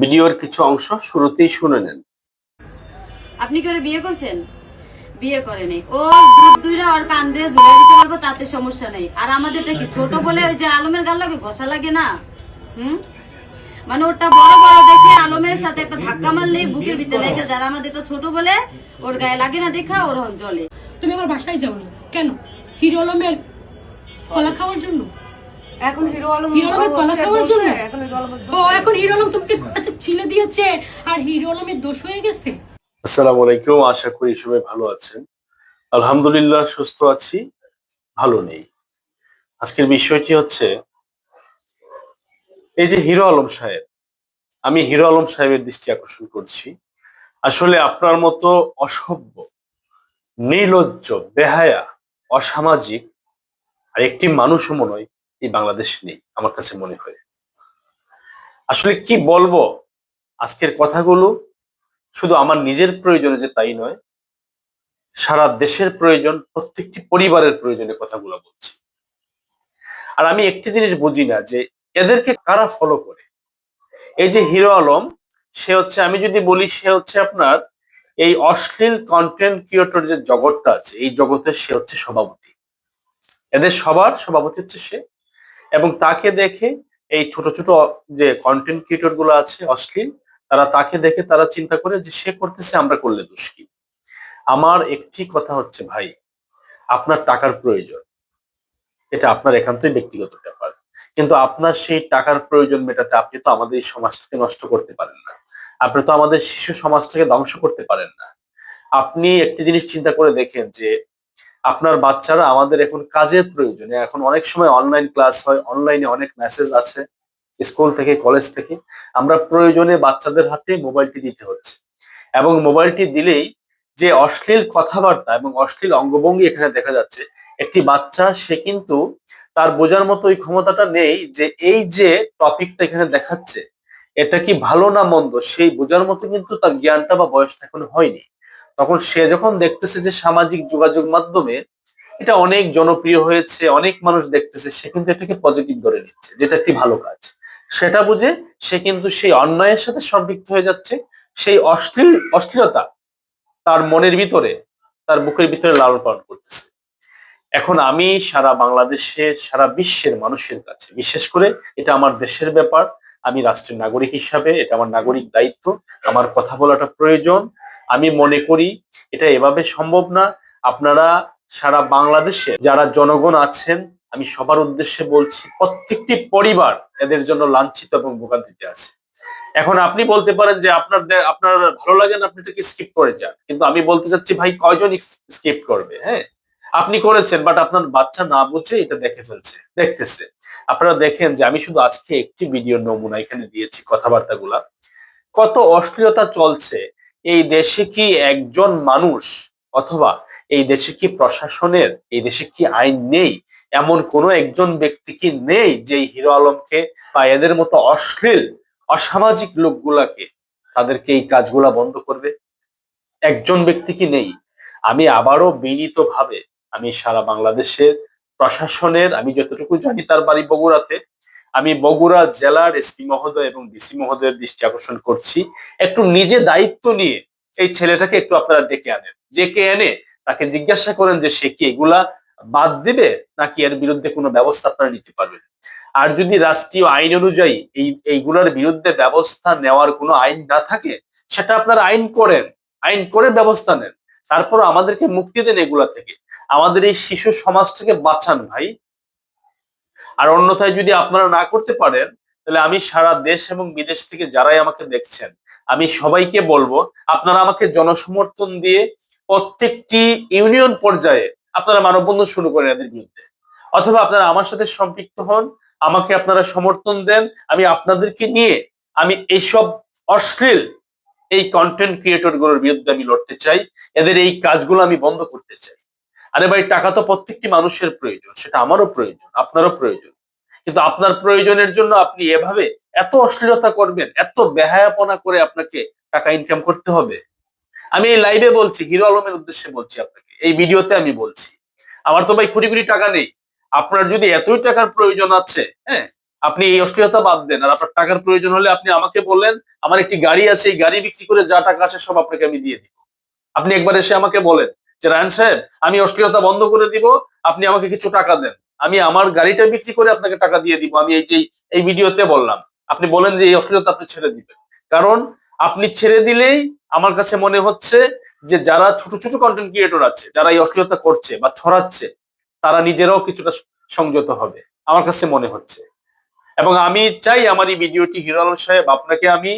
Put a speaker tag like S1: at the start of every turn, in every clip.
S1: ভিডিওর কিছু অংশ শুরুতেই শুনে নেন।
S2: আপনি কি ওরে বিয়ে করছেন? বিয়ে করেনি ও দুধ দুইরা ওর কান দিয়ে ঝুলাই দিতে পারব তাতে সমস্যা নেই। আর আমাদেরটা কি ছোট বলে ওই যে আলমের গাল লাগে ঘষা লাগে না? হুম? মানে ওটা বড় বড় দেখে আলমের সাথে একটা ধাক্কা মারলেই বুকের ভিতরে লেগে যারা আমাদেরটা ছোট বলে ওর গায়ে লাগে না দেখা ওর চলে
S3: তুমি আমার বাসায় যাওনি। কেন? হিরো আলমের কলা খাওয়ার জন্য?
S4: এখন হিরো আলম
S3: হিরো আলমের কলা খাওয়ার জন্য? ও এখন হিরো আলম তোমাকে ছিলে দিয়েছে আর হিরো আলমের দোষ হয়ে গেছে?
S1: আসসালামু আলাইকুম আশা করি সবাই ভালো আছেন। আলহামদুলিল্লাহ সুস্থ আছি ভালো নেই। আজকের বিষয়টি হচ্ছে এই যে হিরো আলম সাহেব আমি হিরো আলম সাহেবের দৃষ্টি আকর্ষণ করছি। আসলে আপনার মতো অসভ্য নির্লজ্জ বেহায়া অসামাজিক আর একটি মানুষও মনে হয় এই বাংলাদেশে নেই, আমার কাছে মনে হয়। আসলে কি বলব? আজকের কথাগুলো শুধু আমার নিজের প্রয়োজনে যে তাই নয়, সারা দেশের প্রয়োজন, প্রত্যেকটি পরিবারের প্রয়োজনে কথাগুলো বলছি। আর আমি একটি জিনিস বুঝি না যে এদেরকে কারা ফলো করে? এই যে হিরো আলম, সে হচ্ছে, আমি যদি বলি, সে হচ্ছে আপনার এই অশ্লীল কন্টেন্ট ক্রিয়েটর যে জগৎটা আছে, এই জগতের সে হচ্ছে সভাপতি। এদের সবার সভাপতি হচ্ছে সে। এবং তাকে দেখে এই ছোট ছোট যে কন্টেন্ট ক্রিয়েটরগুলো আছে, অশ্লীল, তারা তাকে দেখে তারা চিন্তা করে যে সে করতেছে, আমরা করলে দোষ কি? আমার একটি কথা হচ্ছে ভাই, আপনার টাকার প্রয়োজন। এটা আপনার একান্তই ব্যক্তিগত ব্যাপার। কিন্তু আপনার সেই টাকার প্রয়োজন মেটাতে আপনি তো আমাদের এই সমাজটাকে নষ্ট করতে পারেন না। আপনি তো আমাদের শিশু সমাজটাকে ধ্বংস করতে পারেন না। আপনি একটি জিনিস চিন্তা করে দেখেন যে আপনার বাচ্চারা আমাদের এখন কাজের প্রয়োজনে, এখন অনেক সময় অনলাইন ক্লাস হয় অনলাইনে অনেক মেসেজ আছে স্কুল থেকে কলেজ থেকে। আমরা প্রয়োজনে বাচ্চাদের হাতে মোবাইলটি দিতে হচ্ছে। এবং মোবাইলটি দিলেই যে অশ্লীল কথাবার্তা এবং অশ্লীল অঙ্গভঙ্গি এখানে দেখা যাচ্ছে, একটি বাচ্চা, সে কিন্তু তার বোঝার মতো ওই ক্ষমতাটা নেই যে এই যে টপিকটা এখানে দেখাচ্ছে, এটা কি ভালো না মন্দ? সেই বোঝার মতো কিন্তু তার জ্ঞানটা বা বয়সটা এখনও হয়নি। তখন সে যখন দেখতেছে যে সামাজিক যোগাযোগ মাধ্যমে এটা অনেক জনপ্রিয় হয়েছে, অনেক মানুষ দেখতেছে, সে কিন্তু এটাকে পজিটিভ ধরে নিচ্ছে, যেটা একটি ভালো কাজ। সেটা বুঝে সে কিন্তু সেই অন্যায়ের সাথে সম্পৃক্ত হয়ে যাচ্ছে, সেই অশ্লীল, অশ্লীলতা তার মনের ভিতরে, তার বুকের ভিতরে লালন পালন করতেছে। এখন আমি সারা বাংলাদেশের সারা বিশ্বের মানুষের কাছে, বিশেষ করে এটা আমার দেশের ব্যাপার, আমি রাষ্ট্রের নাগরিক হিসাবে, এটা আমার নাগরিক দায়িত্ব, আমার কথা বলাটা প্রয়োজন আমি মনে করি এটা এভাবে সম্ভব না। আপনারা সারা বাংলাদেশে যারা জনগণ আছেন, আমি সবার উদ্দেশ্যে বলছি, প্রত্যেকটি পরিবার এদের জন্য লাঞ্ছিত এবং ভোগান্তিতে আছে। এখন আপনি বলতে পারেন যে আপনার আপনার ভালো লাগে না, আপনি এটাকে স্কিপ করে যান। কিন্তু আমি বলতে চাচ্ছি, ভাই, কয়জন স্কিপ করবে? হ্যাঁ? আপনি করেছেন বাট আপনার বাচ্চা না বুঝে এটা দেখে ফেলছে, দেখতেছে। আপনারা দেখেন যে আমি শুধু আজকে একটি ভিডিও নমুনা এখানে দিয়েছি, কথাবার্তাগুলা। কত অশ্লীলতা চলছে এই দেশে কি একজন মানুষ অথবা এই দেশে কি প্রশাসনের, এই দেশে কি আইন নেই? এমন কোনো একজন ব্যক্তি কি নেই যে হিরো আলমকে বা এদের মতো অশ্লীল, অসামাজিক লোকগুলাকে তাদেরকে এই কাজগুলা বন্ধ করবে? একজন ব্যক্তি কি নেই? আমি আবারও বিনীত ভাবে আমি সারা বাংলাদেশের প্রশাসনের, আমি যতটুকু জানি তার বাড়ি বগুড়াতে আমি বগুড়া জেলার এসপি মহোদয় এবং ডিসি মহোদয়ের দৃষ্টি আকর্ষণ করছি। একটু নিজে দায়িত্ব নিয়ে এই ছেলেটাকে একটু আপনারা ডেকে আনেন। ডেকে এনে তাকে জিজ্ঞাসা করেন যে সে কি এগুলা বাদ দিবে নাকি এর বিরুদ্ধে কোনো ব্যবস্থা আপনারা নিতে পারবেন? আর যদি রাষ্ট্রীয় আইন অনুযায়ী এই, এইগুলোর বিরুদ্ধে ব্যবস্থা নেওয়ার কোনো আইন না থাকে, সেটা আপনারা আইন করেন। আইন করে ব্যবস্থা নেন। তারপর আমাদেরকে মুক্তি দেন এগুলা থেকে। আমাদের এই শিশু সমাজটাকে বাঁচান ভাই। আর অন্যথায় যদি আপনারা না করতে পারেন, তাহলে আমি সারা দেশ এবং বিদেশ থেকে যারাই আমাকে দেখছেন, আমি সবাইকে বলব, আপনারা আমাকে জনসমর্থন দিয়ে প্রত্যেকটি ইউনিয়ন পর্যায়ে আপনারা মানববন্ধন শুরু করেন এদের বিরুদ্ধে। অথবা আপনারা আমার সাথে সম্পৃক্ত হন, আমাকে আপনারা সমর্থন দেন, আমি আপনাদেরকে নিয়ে আমি এইসব অশ্লীল এই কন্টেন্ট ক্রিয়েটরগুলোর বিরুদ্ধে আমি লড়তে চাই, এদের এই কাজগুলো আমি বন্ধ করতে চাই। আরে ভাই, টাকা তো প্রত্যেকটি মানুষের প্রয়োজন, সেটা আমারও প্রয়োজন, আপনারও প্রয়োজন। কিন্তু আপনার প্রয়োজনের জন্য আপনি এভাবে এত অশ্লীলতা করবেন, এত বেহায়াপনা করে আপনাকে টাকা ইনকাম করতে হবে। আমি এই লাইভে বলছি, হিরো আলমের উদ্দেশ্যে বলছি আপনাকে, এই ভিডিওতে আমি বলছি। আমার তো ভাই কুড়ি কুড়ি টাকা নেই। আপনার যদি এতই টাকার প্রয়োজন আছে হ্যাঁ আপনি এই অশ্লীলতা বাদ দেন। আর আপনার টাকার প্রয়োজন হলে আপনি আমাকে বললেন আমার একটি গাড়ি আছে, এই গাড়ি বিক্রি করে যা টাকা আছে সব আপনাকে আমি দিয়ে দিব। আপনি একবার এসে আমাকে বলেন যে রায়ন সাহেব, আমি অশ্লীলতা বন্ধ করে দিব, আপনি আমাকে কিছু টাকা দেন। আমি আমার গাড়িটা বিক্রি করে আপনাকে টাকা দিয়ে দিব। আমি এই যে, এই ভিডিওতে বললাম। আপনি বলেন যে এই অশ্লীলতা আপনি ছেড়ে দিবেন। কারণ আপনি ছেড়ে দিলেই আমার কাছে মনে হচ্ছে যে যারা ছোট ছোট কন্টেন্ট ক্রিয়েটর আছে, যারা এই অশ্লীলতা করছে বা ছড়াচ্ছে, তারা নিজেরাও কিছুটা সংযত হবে, আমার কাছে মনে হচ্ছে। এবং আমি চাই আমার এই ভিডিওটি হিরো আলম সাহেব, আপনাকে আমি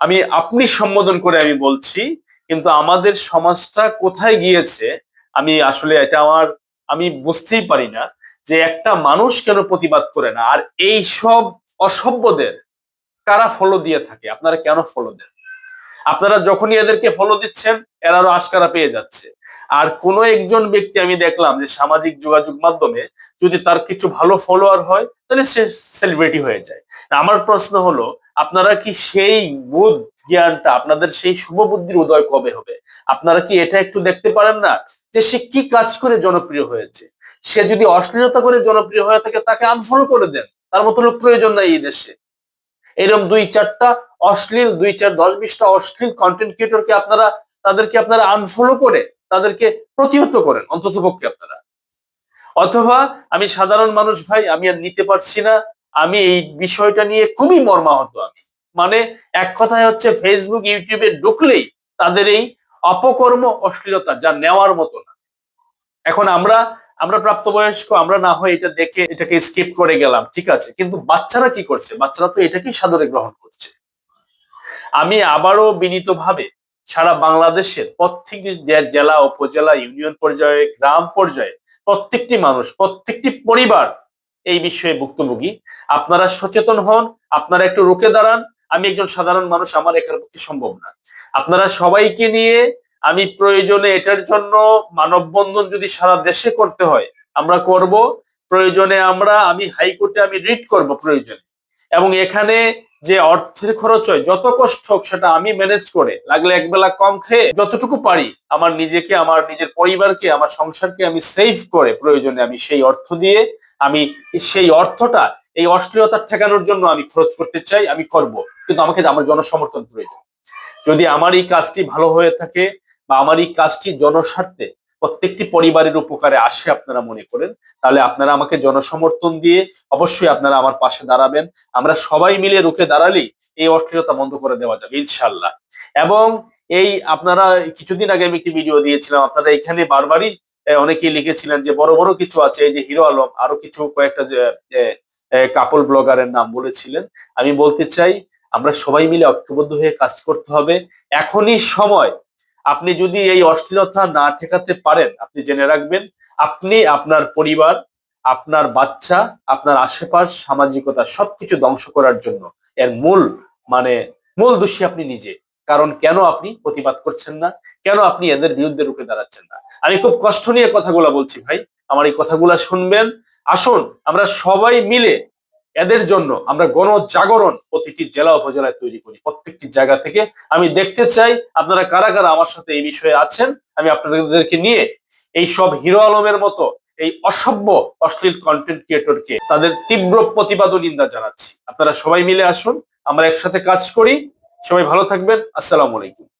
S1: আমি, আপনি সম্বোধন করে আমি বলছি, কিন্তু আমাদের সমাজটা কোথায় গিয়েছে, আমি আসলে এটা আমার, আমি বুঝতেই পারি না। যে একটা মানুষ কেন প্রতিবাদ করে না? আর এই সব অসভ্যদের কারা ফলো দিয়ে থাকে? আপনারা কেন ফলো দেন? আপনারা যখনই এদেরকে ফলো দিচ্ছেন, এরা আশকারা পেয়ে যাচ্ছে। আর কোন একজন ব্যক্তি আমি দেখলাম যে সামাজিক যোগাযোগ মাধ্যমে যদি তার কিছু ভালো ফলোয়ার হয়, তাহলে সে সেলিব্রিটি হয়ে যায়। আমার প্রশ্ন হলো, আপনারা কি সেই বুধ জ্ঞানটা, আপনাদের সেই শুভ বুদ্ধির উদয় কবে হবে? আপনারা কি এটা একটু দেখতে পারেন না? যে সে কি কাজ করে জনপ্রিয় হয়েছে? সে যদি অশ্লীলতা করে জনপ্রিয় হয়ে থাকে, তাকে আনফলো করে দেন। তার মতো লোক প্রয়োজন নাই এই দেশে। এরকম দুই চারটা অশ্লীল, দুই চার দশ বিশটা অশ্লীল কন্টেন্ট ক্রিয়েটরকে আপনারা, তাদেরকে আপনারা আনফলো করে তাদেরকে প্রতিহত করেন অন্তত পক্ষে আপনারা। অথবা আমি সাধারণ মানুষ ভাই, আমি আর নিতে পারছি না। আমি এই বিষয়টা নিয়ে খুবই মর্মাহত আমি। মানে এক কথায় হচ্ছে ফেসবুক ইউটিউবে ঢুকলেই তাদের এই অপকর্ম অশ্লীলতা যা নেওয়ার মতো না। এখন আমরা আমরা প্রাপ্তবয়স্ক, আমরা না হয় এটা দেখে এটাকে স্কিপ করে গেলাম, ঠিক আছে? কিন্তু বাচ্চারা কি করছে? বাচ্চারা তো এটাকেই সাদরে গ্রহণ করছে। আমি আবারও বিনীতভাবে সারা বাংলাদেশের প্রত্যেকটি জে- জেলা, উপজেলা, ইউনিয়ন পর্যায়ে, গ্রাম পর্যায়ে প্রত্যেকটি মানুষ, প্রত্যেকটি পরিবার এই বিষয়ে ভুক্তভোগী। আপনারা সচেতন হন, আপনারা একটু রুখে দাঁড়ান। আমি একজন সাধারণ মানুষ, আমার একার পক্ষে সম্ভব না। আপনারা সবাইকে নিয়ে আমি প্রয়োজনে এটার জন্য মানববন্ধন যদি সারা দেশে করতে হয়, আমরা করব। প্রয়োজনে আমরা, আমি হাইকোর্টে আমি রিট করব প্রয়োজনে। এবং এখানে যে অর্থের খরচ হয়, যত কষ্ট হোক সেটা আমি ম্যানেজ করে, লাগলে একবেলা কম খেয়ে যতটুকু পারি, আমার নিজেকে, আমার নিজের পরিবারকে, আমার সংসারকে আমি সেভ করে প্রয়োজনে আমি সেই অর্থ দিয়ে, আমি সেই অর্থটা, এই অশ্লীলতা ঠেকানোর জন্য আমি খরচ করতে চাই, আমি করব। কিন্তু আমাকে আমার জনসমর্থন প্রয়োজন। যদি আমার এই কাজটি ভালো হয়ে থাকে বা আমার এই কাজটি জনস্বার্থে প্রত্যেকটি পরিবারের উপকারে আসে আপনারা মনে করেন, তাহলে আপনারা আমাকে জনসমর্থন দিয়ে অবশ্যই আপনারা আমার পাশে দাঁড়াবেন। আমরা সবাই মিলে রুখে দাঁড়ালেই এই অশ্লীলতা বন্ধ করে দেওয়া যাবে ইনশাল্লাহ এবং এই আপনারা কিছুদিন আগে আমি একটি ভিডিও দিয়েছিলাম, আপনারা এখানে বারবারই অনেকেই লিখেছিলেন যে বড় বড় কিছু আছে, এই যে হিরো আলম, আরও কিছু কয়েকটা কাপল ব্লগারের নাম বলেছিলেন। আমি বলতে চাই, আমরা সবাই মিলে ঐক্যবদ্ধ হয়ে কাজ করতে হবে। এখনই সময় আপনি যদি এই অশ্লীলতা না ঠেকাতে পারেন, আপনি জেনে রাখবেন, আপনি আপনার পরিবার, আপনার বাচ্চা, আপনার আশেপাশ সামাজিকতা সবকিছু ধ্বংস করার জন্য এর মূল মানে মূল দোষী আপনি নিজে। কারণ কেন আপনি প্রতিবাদ করছেন না? কেন আপনি এদের বিরুদ্ধে রুখে দাঁড়াচ্ছেন না? আমি খুব কষ্ট নিয়ে কথাগুলো বলছি ভাই। আমার এই কথাগুলো শুনবেন। আসুন, আমরা সবাই মিলে এদের জন্য আমরা গণজাগরণ প্রতিটি জেলা উপজেলায় তৈরি করি। প্রত্যেকটি জায়গা থেকে আমি দেখতে চাই আপনারা কারা কারা আমার সাথে এই বিষয়ে আছেন। আমি আপনাদেরকে নিয়ে এই সব হিরো আলমের মতো এই অসভ্য, অশ্লীল কন্টেন্ট ক্রিয়েটরকে তাদের তীব্র প্রতিবাদ ও নিন্দা জানাচ্ছি। আপনারা সবাই মিলে আসুন, আমরা একসাথে কাজ করি। সবাই ভালো থাকবেন। আসসালামু আলাইকুম।